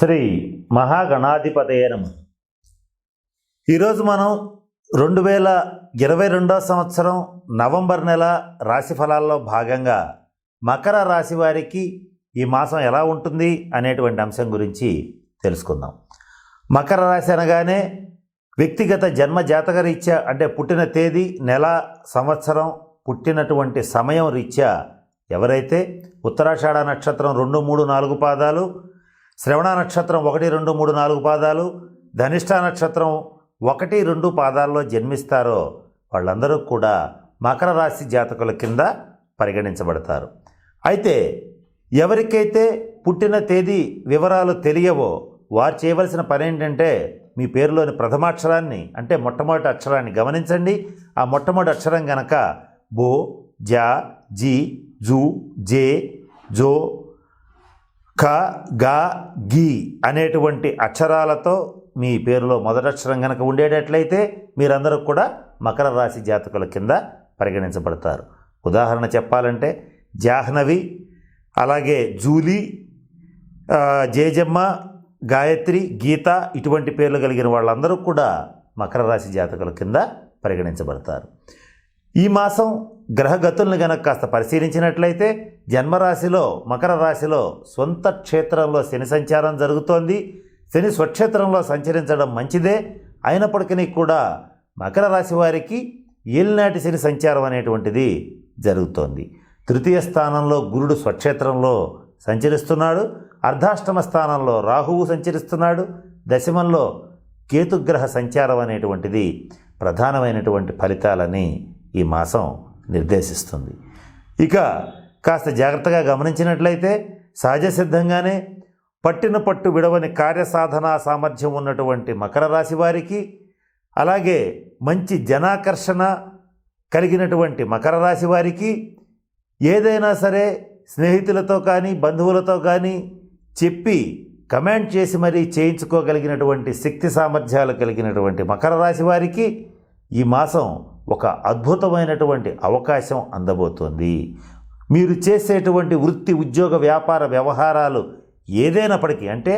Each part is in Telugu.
శ్రీ మహాగణాధిపతయ నమ. ఈరోజు మనం రెండు వేల ఇరవై రెండో సంవత్సరం నవంబర్ నెల రాశి ఫలాల్లో భాగంగా మకర రాశి వారికి ఈ మాసం ఎలా ఉంటుంది అనేటువంటి అంశం గురించి తెలుసుకుందాం. మకర రాశి అనగానే వ్యక్తిగత జన్మ జాతక రీత్యా అంటే పుట్టిన తేదీ నెల సంవత్సరం పుట్టినటువంటి సమయం రీత్యా ఎవరైతే ఉత్తరాషాఢ నక్షత్రం రెండు మూడు నాలుగు పాదాలు శ్రవణ నక్షత్రం ఒకటి రెండు మూడు నాలుగు పాదాలు. ధనిష్ట నక్షత్రం ఒకటి రెండు పాదాల్లో జన్మిస్తారో వాళ్ళందరూ కూడా మకర రాశి జాతకుల కింద పరిగణించబడతారు. అయితే ఎవరికైతే పుట్టిన తేదీ వివరాలు తెలియవో వారు చేయవలసిన పని ఏంటంటే మీ పేరులోని ప్రథమాక్షరాన్ని అంటే మొట్టమొదటి అక్షరాన్ని గమనించండి. ఆ మొట్టమొదటి అక్షరం గనక బో జా జీ జూ జే జో క గ గి అనేటువంటి అక్షరాలతో మీ పేరులో మొదటక్షరం కనుక ఉండేటట్లయితే మీరందరూ కూడా మకర రాశి జాతకుల కింద పరిగణించబడతారు. ఉదాహరణ చెప్పాలంటే జాహ్నవి అలాగే జూలీ జేజమ్మ గాయత్రి గీత ఇటువంటి పేర్లు కలిగిన వాళ్ళందరూ కూడా మకర రాశి జాతకుల కింద పరిగణించబడతారు. ఈ మాసం గ్రహగతుల్ని గనక కాస్త పరిశీలించినట్లయితే జన్మరాశిలో మకర రాశిలో సొంత క్షేత్రంలో శని సంచారం జరుగుతోంది. శని స్వక్షేత్రంలో సంచరించడం మంచిదే. అయినప్పటికీ కూడా మకర రాశి వారికి ఏలినాటి శని సంచారం అనేటువంటిది జరుగుతోంది. తృతీయ స్థానంలో గురుడు స్వక్షేత్రంలో సంచరిస్తున్నాడు. అర్ధాష్టమ స్థానంలో రాహువు సంచరిస్తున్నాడు. దశమంలో కేతుగ్రహ సంచారం అనేటువంటిది ప్రధానమైనటువంటి ఫలితాలని ఈ మాసం నిర్దేశిస్తుంది. ఇక కాస్త జాగ్రత్తగా గమనించినట్లయితే సహజ సిద్ధంగానే పట్టిన పట్టు విడవని కార్యసాధనా సామర్థ్యం ఉన్నటువంటి మకర రాశి వారికి అలాగే మంచి జనాకర్షణ కలిగినటువంటి మకర రాశి వారికి ఏదైనా సరే స్నేహితులతో కానీ బంధువులతో కానీ చెప్పి కమాండ్ చేసి మరీ చేయించుకోగలిగినటువంటి శక్తి సామర్థ్యాలు కలిగినటువంటి మకర రాశి వారికి ఈ మాసం ఒక అద్భుతమైనటువంటి అవకాశం అందబోతోంది. మీరు చేసేటువంటి వృత్తి ఉద్యోగ వ్యాపార వ్యవహారాలు ఏదైనప్పటికీ అంటే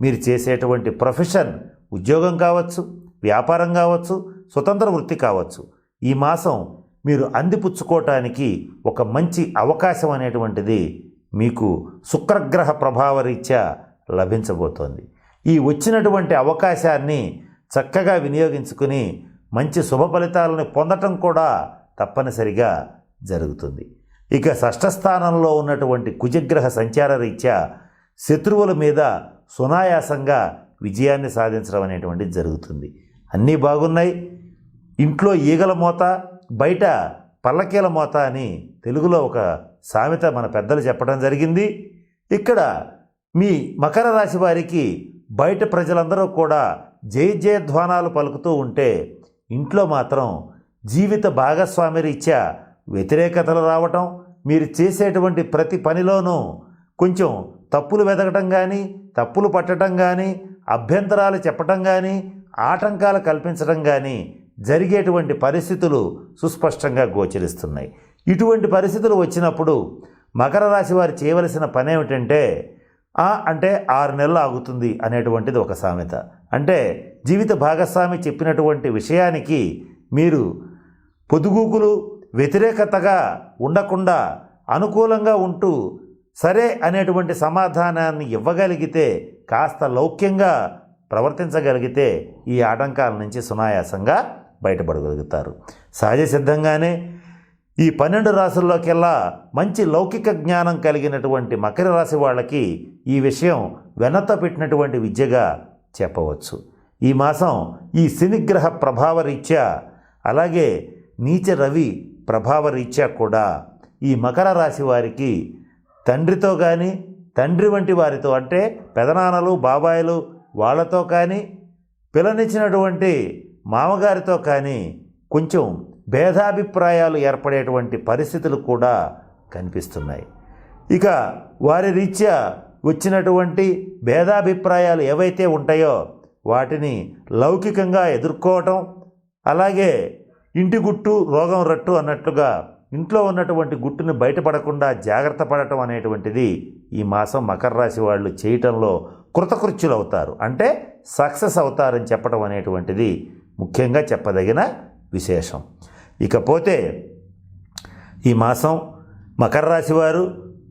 మీరు చేసేటువంటి ప్రొఫెషన్ ఉద్యోగం కావచ్చు వ్యాపారం కావచ్చు స్వతంత్ర వృత్తి కావచ్చు ఈ మాసం మీరు అందిపుచ్చుకోవటానికి ఒక మంచి అవకాశం అనేటువంటిది మీకు శుక్రగ్రహ ప్రభావరీత్యా లభించబోతోంది. ఈ వచ్చినటువంటి అవకాశాన్ని చక్కగా వినియోగించుకుని మంచి శుభ ఫలితాలను పొందటం కూడా తప్పనిసరిగా జరుగుతుంది. ఇక షష్ఠస్థానంలో ఉన్నటువంటి కుజగ్రహ సంచార రీత్యా శత్రువుల మీద సునాయాసంగా విజయాన్ని సాధించడం అనేటువంటిది జరుగుతుంది. అన్నీ బాగున్నాయి. ఇంట్లో ఈగల మోత బయట పల్లకీల మోత అని తెలుగులో ఒక సామెత మన పెద్దలు చెప్పడం జరిగింది. ఇక్కడ మీ మకర రాశి వారికి బయట ప్రజలందరూ కూడా జయ జయధ్వానాలు పలుకుతూ ఉంటే ఇంట్లో మాత్రం జీవిత భాగస్వామి రీత్యా వ్యతిరేకతలు రావటం మీరు చేసేటువంటి ప్రతి పనిలోనూ కొంచెం తప్పులు వెతకటం కానీ తప్పులు పట్టడం కానీ అభ్యంతరాలు చెప్పటం కానీ ఆటంకాలు కల్పించడం కానీ జరిగేటువంటి పరిస్థితులు సుస్పష్టంగా గోచరిస్తున్నాయి. ఇటువంటి పరిస్థితులు వచ్చినప్పుడు మకర రాశి వారు చేయవలసిన పని ఏమిటంటే ఆ అంటే ఆరు నెలలు ఆగుతుంది అనేటువంటిది ఒక సామెత. అంటే జీవిత భాగస్వామి చెప్పినటువంటి విషయానికి మీరు పొదుగూకులు వ్యతిరేకతగా ఉండకుండా అనుకూలంగా ఉంటూ సరే అనేటువంటి సమాధానాన్ని ఇవ్వగలిగితే కాస్త లౌక్యంగా ప్రవర్తించగలిగితే ఈ ఆటంకాల నుంచి సునాయాసంగా బయటపడగలుగుతారు. సహజ సిద్ధంగానే ఈ పన్నెండు రాసుల్లోకెల్లా మంచి లౌకిక జ్ఞానం కలిగినటువంటి మకర రాశి వాళ్ళకి ఈ విషయం వెనత పెట్టినటువంటి విద్యగా చెప్పవచ్చు. ఈ మాసం ఈ శనిగ్రహ ప్రభావరీత్యా అలాగే నీచ రవి ప్రభావరీత్యా కూడా ఈ మకర రాశి వారికి తండ్రితో కానీ తండ్రి వంటి వారితో అంటే పెదనాన్నలు బాబాయిలు వాళ్ళతో కానీ పిల్లనిచ్చినటువంటి మామగారితో కానీ కొంచెం భేదాభిప్రాయాలు ఏర్పడేటువంటి పరిస్థితులు కూడా కనిపిస్తున్నాయి. ఇక వారి రీత్యా వచ్చినటువంటి భేదాభిప్రాయాలు ఏవైతే ఉంటాయో వాటిని లౌకికంగా ఎదుర్కోవటం అలాగే ఇంటి గుట్టు రోగం రట్టు అన్నట్లుగా ఇంట్లో ఉన్నటువంటి గుట్టుని బయటపడకుండా జాగ్రత్త పడటం అనేటువంటిది ఈ మాసం మకర రాశి వాళ్ళు చేయటంలో కృతకృత్యులు అవుతారు అంటే సక్సెస్ అవుతారని చెప్పడం అనేటువంటిది ముఖ్యంగా చెప్పదగిన విశేషం. ఇకపోతే ఈ మాసం మకర రాశి వారు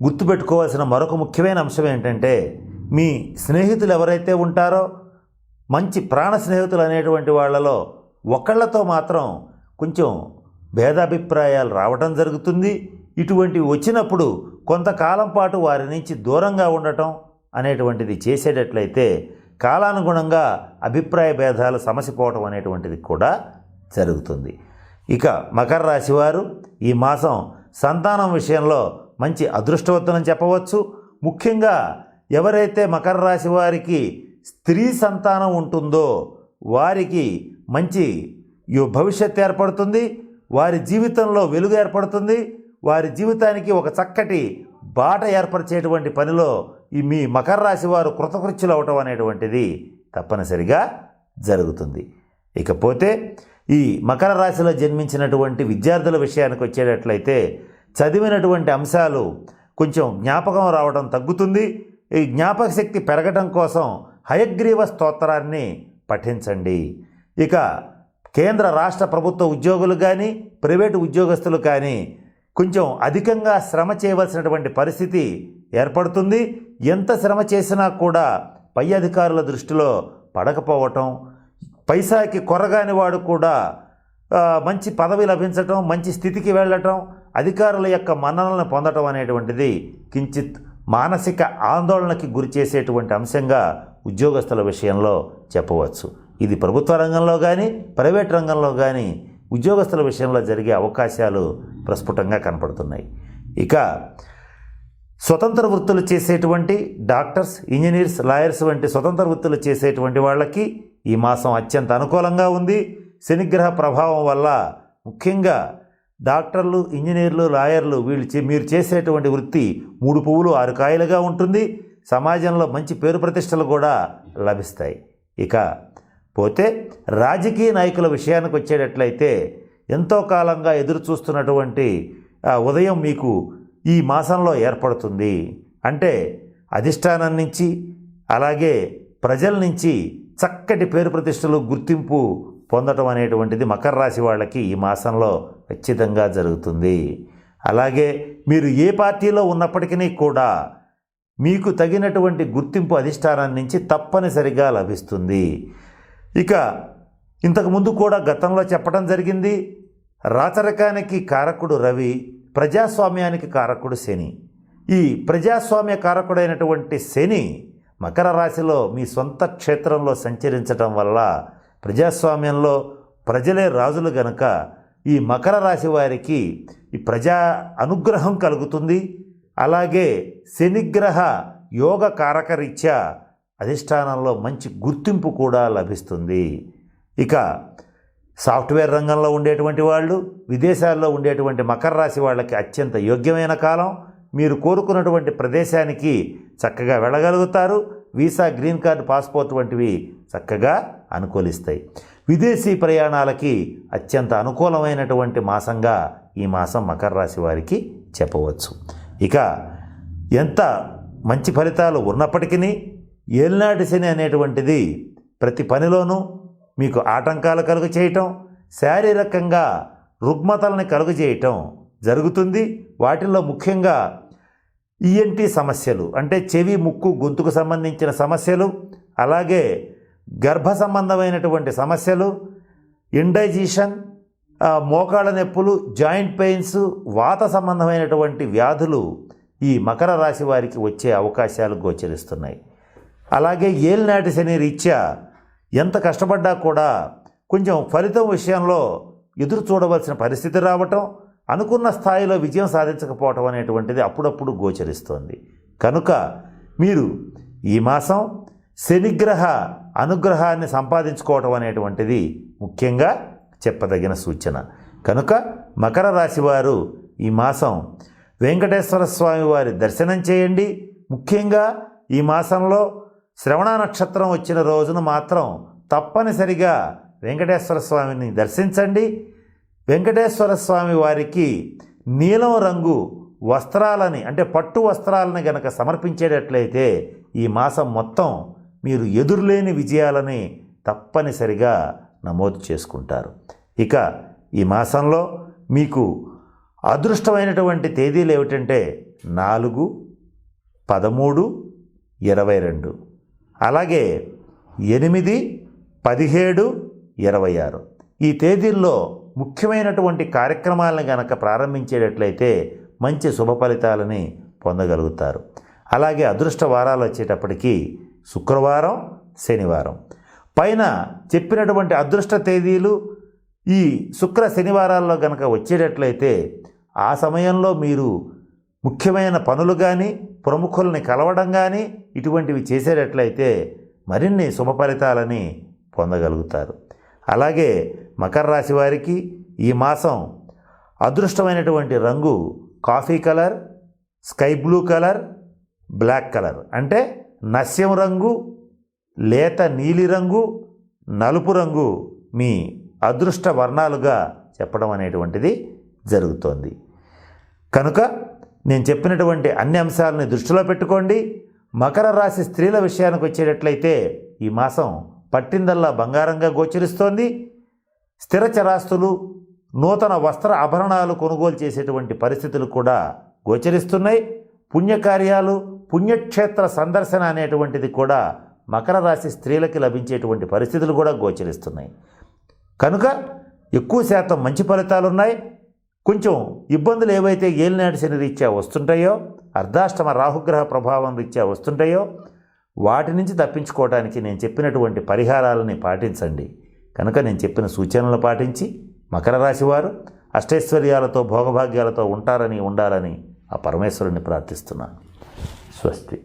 గుర్తుపెట్టుకోవాల్సిన మరొక ముఖ్యమైన అంశం ఏంటంటే మీ స్నేహితులు ఎవరైతే ఉంటారో మంచి ప్రాణ స్నేహితులు అనేటువంటి వాళ్ళలో ఒకళ్ళతో మాత్రం కొంచెం భేదాభిప్రాయాలు రావటం జరుగుతుంది. ఇటువంటివి వచ్చినప్పుడు కొంతకాలం పాటు వారి నుంచి దూరంగా ఉండటం అనేటువంటిది చేసేటట్లయితే కాలానుగుణంగా అభిప్రాయ భేదాలు సమసిపోవటం అనేటువంటిది కూడా జరుగుతుంది. ఇక మకర రాశి వారు ఈ మాసం సంతానం విషయంలో మంచి అదృష్టవంతులని చెప్పవచ్చు. ముఖ్యంగా ఎవరైతే మకర రాశి వారికి స్త్రీ సంతానం ఉంటుందో వారికి మంచి యో భవిష్యత్తు ఏర్పడుతుంది వారి జీవితంలో వెలుగు ఏర్పడుతుంది వారి జీవితానికి ఒక చక్కటి బాట ఏర్పరిచేటువంటి పనిలో ఈ మీ మకర రాశి వారు కృతకృత్యులు అవటం అనేటువంటిది తప్పనిసరిగా జరుగుతుంది. ఇకపోతే ఈ మకర రాశిలో జన్మించినటువంటి విద్యార్థుల విషయానికి వచ్చేటట్లయితే చదివినటువంటి అంశాలు కొంచెం జ్ఞాపకం రావడం తగ్గుతుంది. ఈ జ్ఞాపక శక్తి పెరగడం కోసం హయగ్రీవ స్తోత్రాన్ని పఠించండి. ఇక కేంద్ర రాష్ట్ర ప్రభుత్వ ఉద్యోగులు కానీ ప్రైవేటు ఉద్యోగస్తులు కానీ కొంచెం అధికంగా శ్రమ చేయవలసినటువంటి పరిస్థితి ఏర్పడుతుంది. ఎంత శ్రమ చేసినా కూడా పై అధికారుల దృష్టిలో పడకపోవటం పైసాకి కొరగాని వాడు కూడా మంచి పదవి లభించటం మంచి స్థితికి వెళ్ళటం అధికారుల యొక్క మన్ననలను పొందటం అనేటువంటిది కించిత్ మానసిక ఆందోళనకి గురి చేసేటువంటి అంశంగా ఉద్యోగస్తుల విషయంలో చెప్పవచ్చు. ఇది ప్రభుత్వ రంగంలో కానీ ప్రైవేట్ రంగంలో కానీ ఉద్యోగస్తుల విషయంలో జరిగే అవకాశాలు ప్రస్ఫుటంగా కనపడుతున్నాయి. ఇక స్వతంత్ర వృత్తులు చేసేటువంటి డాక్టర్స్ ఇంజనీర్స్ లాయర్స్ వంటి స్వతంత్ర వృత్తులు చేసేటువంటి వాళ్ళకి ఈ మాసం అత్యంత అనుకూలంగా ఉంది. శనిగ్రహ ప్రభావం వల్ల ముఖ్యంగా డాక్టర్లు ఇంజనీర్లు లాయర్లు వీళ్ళు చే- మీరు చేసేటువంటి వృత్తి మూడు పువ్వులు ఆరు కాయలుగా ఉంటుంది. సమాజంలో మంచి పేరు ప్రతిష్టలు కూడా లభిస్తాయి. ఇక పోతే రాజకీయ నాయకుల విషయానికి వచ్చేటట్లయితే ఎంతో కాలంగా ఎదురు చూస్తున్నటువంటి ఉదయం మీకు ఈ మాసంలో ఏర్పడుతుంది. అంటే అధిష్టానం నుంచి అలాగే ప్రజల నుంచి చక్కటి పేరు ప్రతిష్టలు గుర్తింపు పొందటం అనేటువంటిది మకర రాశి వాళ్ళకి ఈ మాసంలో ఖచ్చితంగా జరుగుతుంది. అలాగే మీరు ఏ పార్టీలో ఉన్నప్పటికీ కూడా మీకు తగినటువంటి గుర్తింపు అధిష్టానం నుంచి తప్పనిసరిగా లభిస్తుంది. ఇక ఇంతకుముందు కూడా గతంలో చెప్పడం జరిగింది రాచరికానికి కారకుడు రవి ప్రజాస్వామ్యానికి కారకుడు శని. ఈ ప్రజాస్వామ్య కారకుడైనటువంటి శని మకర రాశిలో మీ సొంత క్షేత్రంలో సంచరించటం వల్ల ప్రజాస్వామ్యంలో ప్రజలే రాజులు గనక ఈ మకర రాశి వారికి ఈ ప్రజా అనుగ్రహం కలుగుతుంది. అలాగే శనిగ్రహ యోగ కారకరీత్యా అధిష్టానంలో మంచి గుర్తింపు కూడా లభిస్తుంది. ఇక సాఫ్ట్వేర్ రంగంలో ఉండేటువంటి వాళ్ళు విదేశాల్లో ఉండేటువంటి మకర రాశి వాళ్ళకి అత్యంత యోగ్యమైన కాలం. మీరు కోరుకున్నటువంటి ప్రదేశానికి చక్కగా వెళ్ళగలుగుతారు. వీసా గ్రీన్ కార్డు పాస్పోర్ట్ వంటివి చక్కగా అనుకూలిస్తాయి. విదేశీ ప్రయాణాలకి అత్యంత అనుకూలమైనటువంటి మాసంగా ఈ మాసం మకర రాశి వారికి చెప్పవచ్చు. ఇక ఎంత మంచి ఫలితాలు ఉన్నప్పటికీ ఏలినాటి శని అనేటువంటిది ప్రతి పనిలోనూ మీకు ఆటంకాలు కలుగు చేయటం శారీరకంగా రుగ్మతల్ని కలుగు చేయటం జరుగుతుంది. వాటిల్లో ముఖ్యంగా ఈఎన్టీ సమస్యలు అంటే చెవి ముక్కు గొంతుకు సంబంధించిన సమస్యలు అలాగే గర్భ సంబంధమైనటువంటి సమస్యలు ఇండైజేషన్ మోకాళ్ళ నొప్పులు జాయింట్ పెయిన్స్ వాత సంబంధమైనటువంటి వ్యాధులు ఈ మకర రాశి వారికి వచ్చే అవకాశాలు గోచరిస్తున్నాయి. అలాగే ఏలినాటి శని రీత్యా ఎంత కష్టపడ్డా కూడా కొంచెం ఫలితం విషయంలో ఎదురు చూడవలసిన పరిస్థితి రావటం అనుకున్న స్థాయిలో విజయం సాధించకపోవటం అనేటువంటిది అప్పుడప్పుడు గోచరిస్తోంది. కనుక మీరు ఈ మాసం శనిగ్రహ అనుగ్రహాన్ని సంపాదించుకోవటం అనేటువంటిది ముఖ్యంగా చెప్పదగిన సూచన. కనుక మకర రాశివారు ఈ మాసం వెంకటేశ్వర స్వామి వారి దర్శనం చేయండి. ముఖ్యంగా ఈ మాసంలో శ్రవణ నక్షత్రం వచ్చిన రోజున మాత్రం తప్పనిసరిగా వెంకటేశ్వర స్వామిని దర్శించండి. వెంకటేశ్వర స్వామి వారికి నీలం రంగు వస్త్రాలని అంటే పట్టు వస్త్రాలని గనక సమర్పించేటట్లయితే ఈ మాసం మొత్తం మీరు ఎదురులేని విజయాలని తప్పనిసరిగా నమోదు చేసుకుంటారు. ఇక ఈ మాసంలో మీకు అదృష్టమైనటువంటి తేదీలు ఏమిటంటే నాలుగు పదమూడు ఇరవై రెండు. అలాగే ఎనిమిది పదిహేడు ఇరవై ఆరు. ఈ తేదీల్లో ముఖ్యమైనటువంటి కార్యక్రమాలను గనక ప్రారంభించేటట్లయితే మంచి శుభ ఫలితాలని పొందగలుగుతారు. అలాగే అదృష్ట వారాలు వచ్చేటప్పటికి శుక్రవారం శనివారం. పైన చెప్పినటువంటి అదృష్ట తేదీలు ఈ శుక్ర శనివారాల్లో గనక వచ్చేటట్లయితే ఆ సమయంలో మీరు ముఖ్యమైన పనులు కానీ ప్రముఖుల్ని కలవడం కానీ ఇటువంటివి చేసేటట్లయితే మరిన్ని శుభ ఫలితాలని పొందగలుగుతారు. అలాగే మకర రాశి వారికి ఈ మాసం అదృష్టమైనటువంటి రంగు coffee colour sky blue colour black colour. అంటే నస్యం రంగు లేత నీలిరంగు నలుపు రంగు మీ అదృష్ట వర్ణాలుగా చెప్పడం అనేటువంటిది జరుగుతోంది. కనుక నేను చెప్పినటువంటి అన్ని అంశాలని దృష్టిలో పెట్టుకోండి. మకర రాశి స్త్రీల విషయానికి వచ్చేటట్లయితే ఈ మాసం పట్టిందల్లా బంగారంగా గోచరిస్తోంది. స్థిర చరాస్తులు నూతన వస్త్ర ఆభరణాలు కొనుగోలు చేసేటువంటి పరిస్థితులు కూడా గోచరిస్తున్నాయి. పుణ్యకార్యాలు పుణ్యక్షేత్ర సందర్శన అనేటువంటిది కూడా మకర రాశి స్త్రీలకి లభించేటువంటి పరిస్థితులు కూడా గోచరిస్తున్నాయి. కనుక ఎక్కువ శాతం మంచి ఫలితాలు ఉన్నాయి కొంచెం ఇబ్బందులు ఏవైతే ఏలినాటి శని రీత్యా వస్తుంటాయో అర్ధాష్టమ రాహుగ్రహ ప్రభావం రీత్యా వస్తుంటాయో వాటి నుంచి తప్పించుకోవడానికి నేను చెప్పినటువంటి పరిహారాలని పాటించండి. కనుక నేను చెప్పిన సూచనలు పాటించి మకర రాశి వారు అష్టైశ్వర్యాలతో భోగభాగ్యాలతో ఉంటారని ఉండాలని ఆ పరమేశ్వరుని ప్రార్థిస్తున్నాను. స్వస్తి.